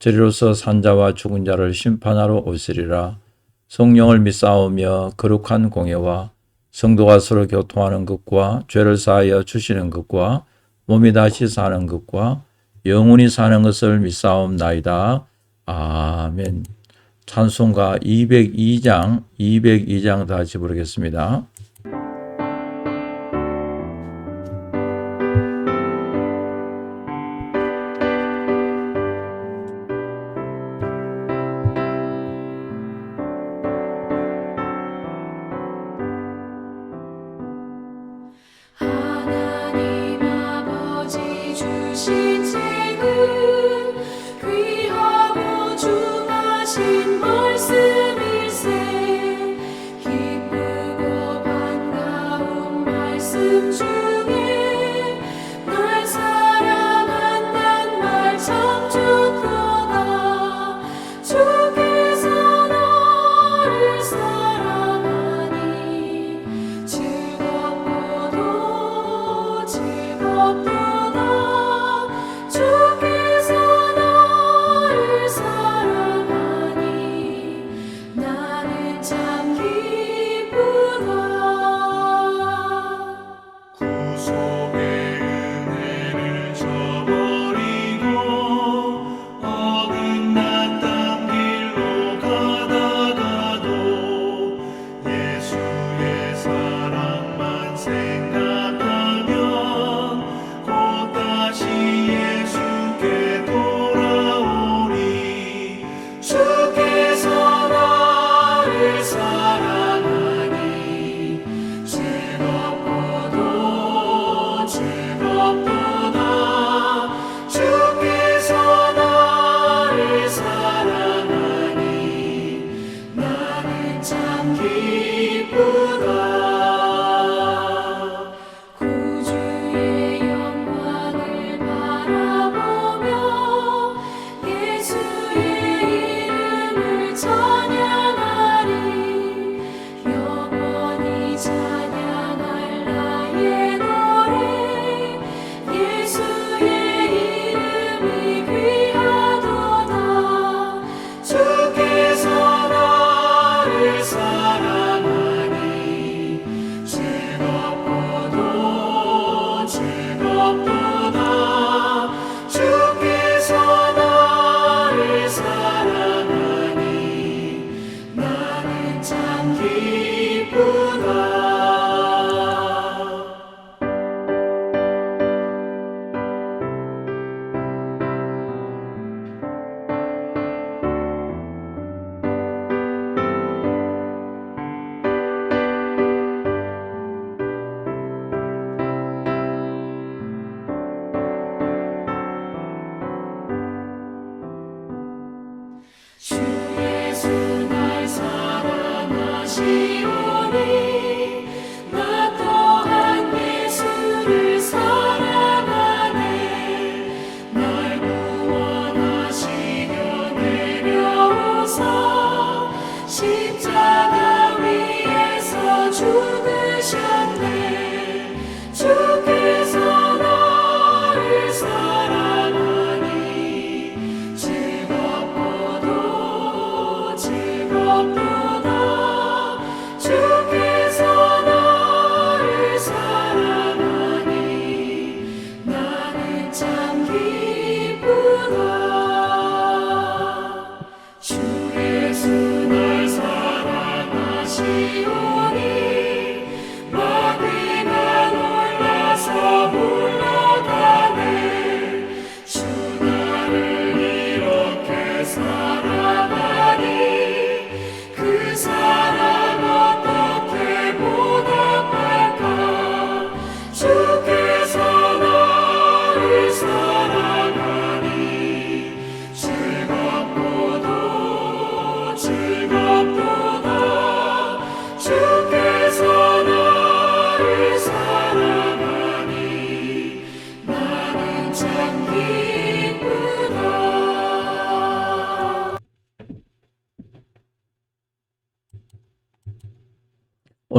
저리로서 산자와 죽은 자를 심판하러 오시리라. 성령을 믿사오며 거룩한 공예와 성도가 서로 교통하는 것과 죄를 사하여 주시는 것과 몸이 다시 사는 것과 영원히 사는 것을 믿사옵나이다. 아멘. 찬송가 202장, 202장 다시 부르겠습니다.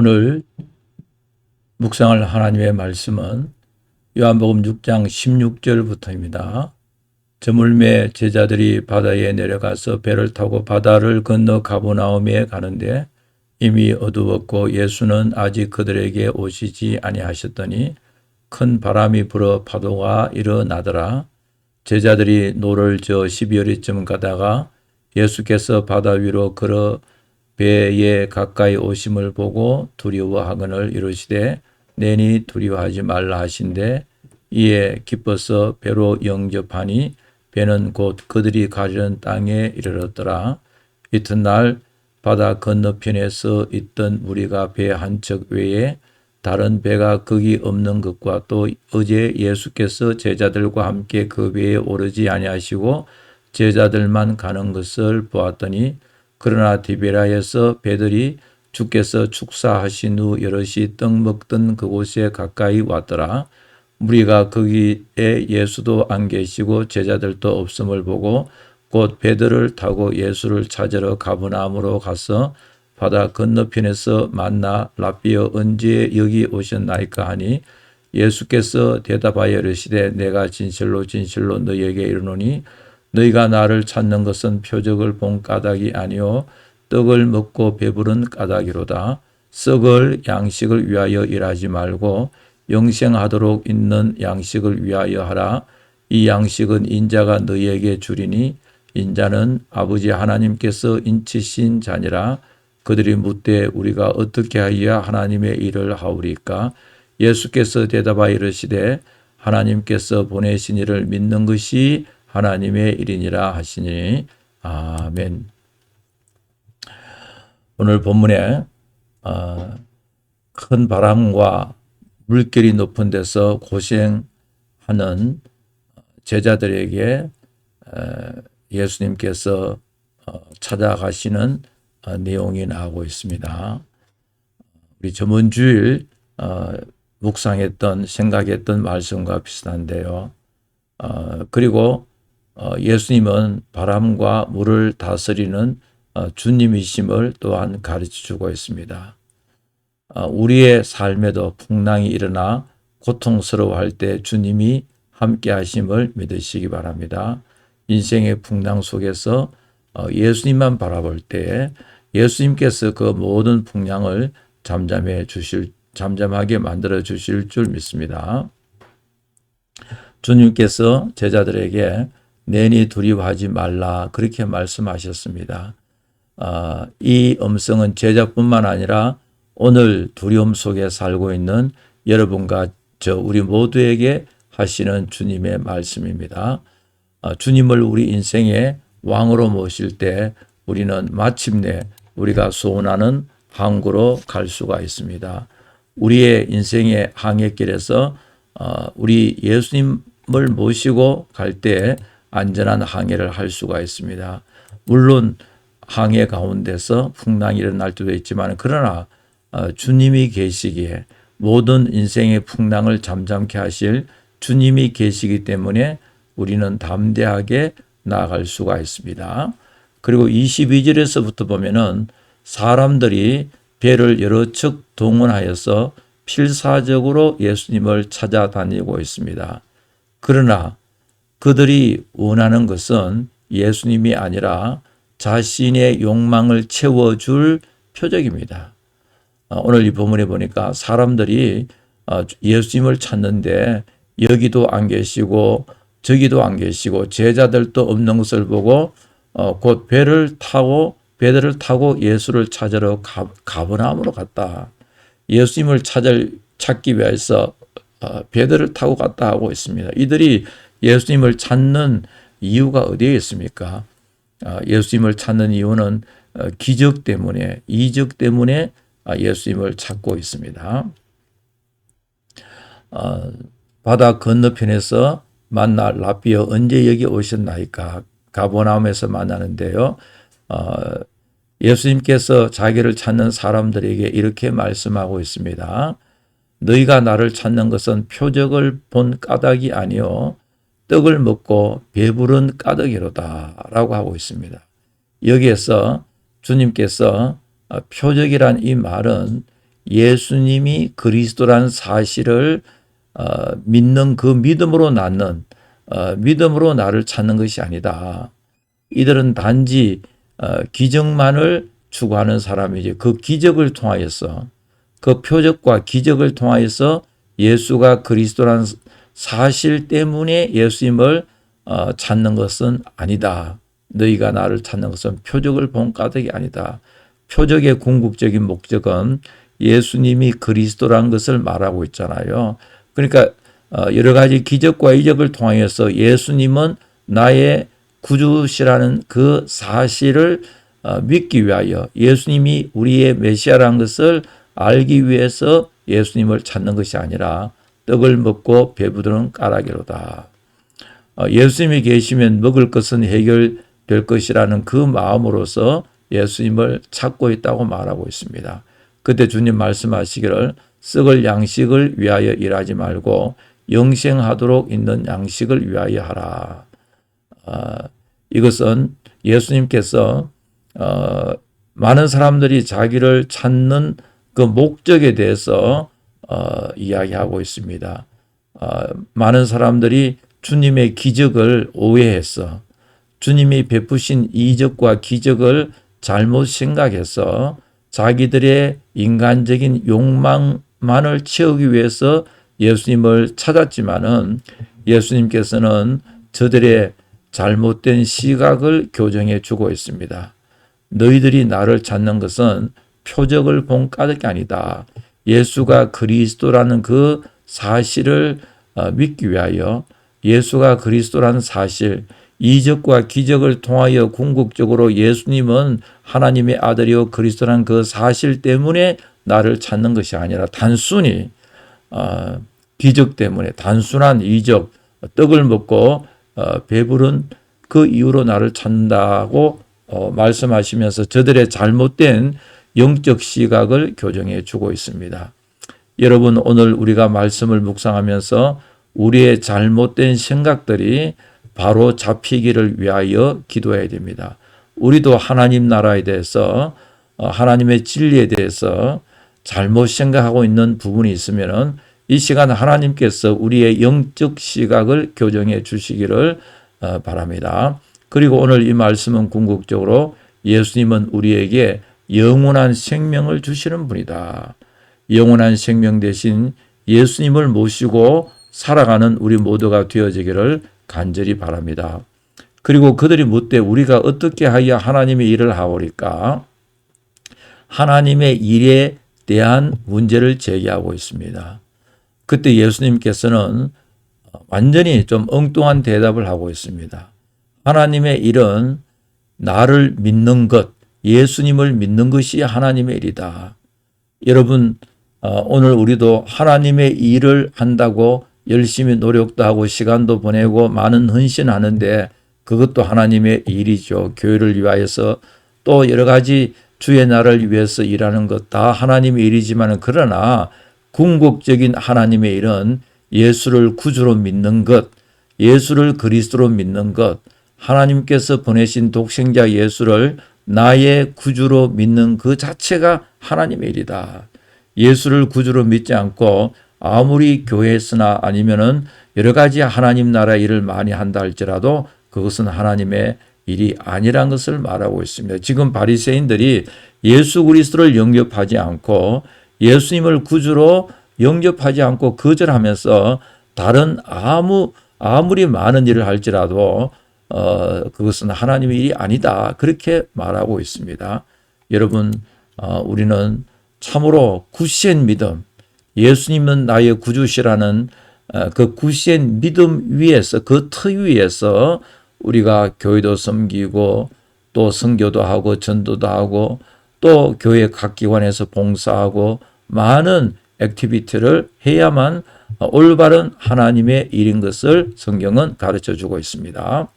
오늘 묵상할 하나님의 말씀은 요한복음 6장 16절부터입니다. 저물매 제자들이 바다에 내려가서 배를 타고 바다를 건너 가보나움에 가는데 이미 어두웠고 예수는 아직 그들에게 오시지 아니하셨더니 큰 바람이 불어 파도가 일어나더라. 제자들이 노를 저 12월이쯤 가다가 예수께서 바다 위로 걸어 배에 가까이 오심을 보고 두려워하거늘 이르시되 내니 두려워하지 말라 하신데 이에 기뻐서 배로 영접하니 배는 곧 그들이 가려는 땅에 이르렀더라. 이튿날 바다 건너편에 서 있던 무리가 배 한 척 외에 다른 배가 거기 없는 것과 또 어제 예수께서 제자들과 함께 그 배에 오르지 아니하시고 제자들만 가는 것을 보았더니 그러나 디베라에서 배들이 주께서 축사하신 후 여럿이 떡 먹던 그곳에 가까이 왔더라. 무리가 거기에 예수도 안 계시고 제자들도 없음을 보고 곧 배들을 타고 예수를 찾으러 가브나움으로 가서 바다 건너편에서 만나 라비어 언제 여기 오셨나이까 하니 예수께서 대답하여 이르시되 내가 진실로 진실로 너희에게 이르노니 너희가 나를 찾는 것은 표적을 본 까닭이 아니요 떡을 먹고 배부른 까닭이로다. 썩을 양식을 위하여 일하지 말고 영생하도록 있는 양식을 위하여 하라. 이 양식은 인자가 너희에게 주리니 인자는 아버지 하나님께서 인치신 자니라. 그들이 묻되 우리가 어떻게 하여야 하나님의 일을 하오리까? 예수께서 대답하여 이르시되 하나님께서 보내신 이를 믿는 것이 하나님의 일이니라 하시니 아멘. 오늘 본문에 어, 큰 바람과 물결이 높은 데서 고생하는 제자들에게 에, 예수님께서 어, 찾아가시는 어, 내용이 나오고 있습니다. 우리 저번 주일 어, 묵상했던 생각했던 말씀과 비슷한데요. 어, 그리고 어, 예수님은 바람과 물을 다스리는 어, 주님이심을 또한 가르쳐 주고 있습니다. 어, 우리의 삶에도 풍랑이 일어나 고통스러워할 때 주님이 함께 하심을 믿으시기 바랍니다. 인생의 풍랑 속에서 어, 예수님만 바라볼 때 예수님께서 그 모든 풍랑을 잠잠해 주실 잠잠하게 만들어 주실 줄 믿습니다. 주님께서 제자들에게 내니 두려워하지 말라 그렇게 말씀하셨습니다. 아, 이 음성은 제자뿐만 아니라 오늘 두려움 속에 살고 있는 여러분과 저 우리 모두에게 하시는 주님의 말씀입니다. 아, 주님을 우리 인생의 왕으로 모실 때 우리는 마침내 우리가 소원하는 항구로 갈 수가 있습니다. 우리의 인생의 항해길에서 어, 우리 예수님을 모시고 갈 때 안전한 항해를 할 수가 있습니다. 물론 항해 가운데서 풍랑이 일어날 때도 있지만 그러나 어, 주님이 계시기에 모든 인생의 풍랑을 잠잠케 하실 주님이 계시기 때문에 우리는 담대하게 나아갈 수가 있습니다. 그리고 22절에서부터 보면은 사람들이 배를 여러 척 동원하여서 필사적으로 예수님을 찾아다니고 있습니다. 그러나 그들이 원하는 것은 예수님이 아니라 자신의 욕망을 채워줄 표적입니다. 어, 오늘 이 본문에 보니까 사람들이 어, 예수님을 찾는데 여기도 안 계시고 저기도 안 계시고 제자들도 없는 것을 보고 어, 곧 배를 타고 배들을 타고 예수를 찾으러 가, 가버나움으로 갔다. 예수님을 찾을 찾기 위해서 어, 배들을 타고 갔다 하고 있습니다. 이들이 예수님을 찾는 이유가 어디에 있습니까? 어, 예수님을 찾는 이유는 어, 기적 때문에 이적 때문에 아, 예수님을 찾고 있습니다. 어, 바다 건너편에서 만나 라비어 언제 여기 오셨나이까 가보나움에서 만나는데요. 어, 예수님께서 자기를 찾는 사람들에게 이렇게 말씀하고 있습니다. 너희가 나를 찾는 것은 표적을 본 까닭이 아니요 떡을 먹고 배부른 까닭이로다 라고 하고 있습니다. 여기에서 주님께서 표적이란 이 말은 예수님이 그리스도란 사실을 어, 믿는 그 믿음으로 낳는 어, 믿음으로 나를 찾는 것이 아니다. 이들은 단지 어, 기적만을 추구하는 사람이지 그 기적을 통하여서 그 표적과 기적을 통하여서 예수가 그리스도란 사실 때문에 예수님을 어, 찾는 것은 아니다. 너희가 나를 찾는 것은 표적을 본 까닭이 아니다. 표적의 궁극적인 목적은 예수님이 그리스도란 것을 말하고 있잖아요. 그러니까 어, 여러 가지 기적과 이적을 통하여서 예수님은 나의 구주시라는 그 사실을 어, 믿기 위하여 예수님이 우리의 메시아라는 것을 알기 위해서 예수님을 찾는 것이 아니라 떡을 먹고 배부르는 까라기로다. 어, 예수님이 계시면 먹을 것은 해결될 것이라는 그 마음으로서 예수님을 찾고 있다고 말하고 있습니다. 그때 주님 말씀하시기를 썩을 양식을 위하여 일하지 말고 영생하도록 있는 양식을 위하여 하라. 어, 이것은 예수님께서 어, 많은 사람들이 자기를 찾는 그 목적에 대해서 어, 이야기하고 있습니다. 어, 많은 사람들이 주님의 기적을 오해해서 주님이 베푸신 이적과 기적을 잘못 생각해서 자기들의 인간적인 욕망만을 채우기 위해서 예수님을 찾았지만은 예수님께서는 저들의 잘못된 시각을 교정해 주고 있습니다. 너희들이 나를 찾는 것은 표적을 본 까닭이 아니다. 예수가 그리스도라는 그 사실을 어, 믿기 위하여 예수가 그리스도라는 사실, 이적과 기적을 통하여 궁극적으로 예수님은 하나님의 아들이요 그리스도라는 그 사실 때문에 나를 찾는 것이 아니라 단순히 어, 기적 때문에 단순한 이적 떡을 먹고 어, 배부른 그 이후로 나를 찾는다고 어, 말씀하시면서 저들의 잘못된 영적 시각을 교정해 주고 있습니다. 여러분 오늘 우리가 말씀을 묵상하면서 우리의 잘못된 생각들이 바로 잡히기를 위하여 기도해야 됩니다. 우리도 하나님 나라에 대해서 어, 하나님의 진리에 대해서 잘못 생각하고 있는 부분이 있으면은 이 시간 하나님께서 우리의 영적 시각을 교정해 주시기를 어, 바랍니다. 그리고 오늘 이 말씀은 궁극적으로 예수님은 우리에게 영원한 생명을 주시는 분이다. 영원한 생명 대신 예수님을 모시고 살아가는 우리 모두가 되어지기를 간절히 바랍니다. 그리고 그들이 묻되 우리가 어떻게 하여 하나님의 일을 하오리까? 하나님의 일에 대한 문제를 제기하고 있습니다. 그때 예수님께서는 완전히 좀 엉뚱한 대답을 하고 있습니다. 하나님의 일은 나를 믿는 것, 예수님을 믿는 것이 하나님의 일이다. 여러분, 어, 오늘 우리도 하나님의 일을 한다고 열심히 노력도 하고 시간도 보내고 많은 헌신하는데 그것도 하나님의 일이죠. 교회를 위하여서 또 여러 가지 주의 나라를 위해서 일하는 것 다 하나님의 일이지만 그러나 궁극적인 하나님의 일은 예수를 구주로 믿는 것, 예수를 그리스도로 믿는 것, 하나님께서 보내신 독생자 예수를 나의 구주로 믿는 그 자체가 하나님의 일이다. 예수를 구주로 믿지 않고 아무리 교회에서나 아니면은 여러 가지 하나님 나라 일을 많이 한다 할지라도 그것은 하나님의 일이 아니란 것을 말하고 있습니다. 지금 바리새인들이 예수 그리스도를 영접하지 않고 예수님을 구주로 영접하지 않고 거절하면서 다른 아무 아무리 많은 일을 할지라도 어 그것은 하나님의 일이 아니다 그렇게 말하고 있습니다. 여러분 어, 우리는 참으로 구시엔 믿음 예수님은 나의 구주시라는 어, 그 구시엔 믿음 위에서 그터 위에서 우리가 교회도 섬기고 또 선교도 하고 전도도 하고 또 교회 각 기관에서 봉사하고 많은 액티비티를 해야만 올바른 하나님의 일인 것을 성경은 가르쳐 주고 있습니다.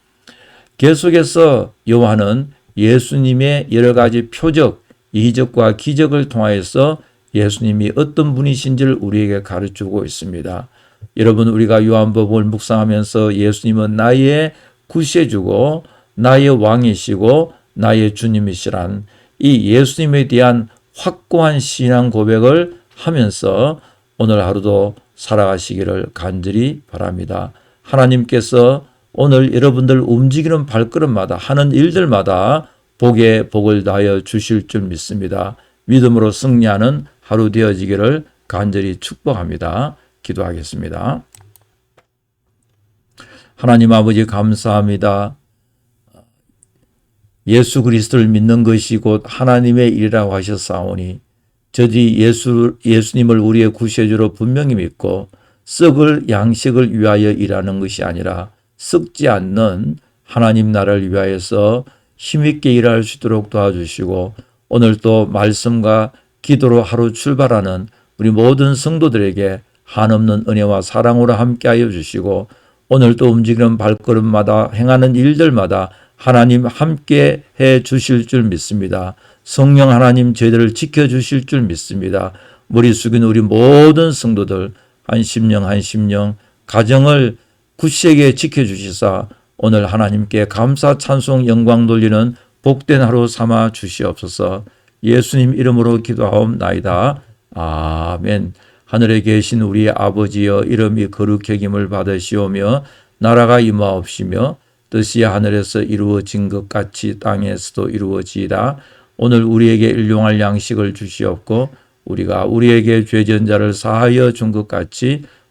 계속해서 요한은 예수님의 여러 가지 표적, 이적과 기적을 통하여서 예수님이 어떤 분이신지를 우리에게 가르치고 있습니다. 여러분 우리가 요한복음을 묵상하면서 예수님은 나의 구세주고 나의 왕이시고 나의 주님이시란 이 예수님에 대한 확고한 신앙 고백을 하면서 오늘 하루도 살아가시기를 간절히 바랍니다. 하나님께서 오늘 여러분들 움직이는 발걸음마다 하는 일들마다 복에 복을 다하여 주실 줄 믿습니다. 믿음으로 승리하는 하루 되어지기를 간절히 축복합니다. 기도하겠습니다. 하나님 아버지 감사합니다. 예수 그리스도를 믿는 것이 곧 하나님의 일이라고 하셨사오니 저지 예수 예수님을 우리의 구세주로 분명히 믿고 썩을 양식을 위하여 일하는 것이 아니라 썩지 않는 하나님 나라를 위하여서 힘있게 일할 수 있도록 도와주시고 오늘 또 말씀과 기도로 하루 출발하는 우리 모든 성도들에게 한없는 은혜와 사랑으로 함께하여 주시고 오늘 또 움직이는 발걸음마다 행하는 일들마다 하나님 함께 해 주실 줄 믿습니다. 성령 하나님 저희들을 지켜 주실 줄 믿습니다. 머리 숙인 우리 모든 성도들 한 심령 한 심령 가정을 굳세게 지켜 주시사 오늘 하나님께 감사 찬송 영광 돌리는 복된 하루 삼아 주시옵소서. 예수님 이름으로 기도하옵나이다. 아멘. 하늘에 계신 우리 아버지여 이름이 거룩해김을 받으시오며 나라가 임하옵시며 뜻이 하늘에서 이루어진 것 같이 땅에서도 이루어지이다. 오늘 우리에게 일용할 양식을 주시옵고 우리가 우리에게 죄전자를 사하여 준 것 같이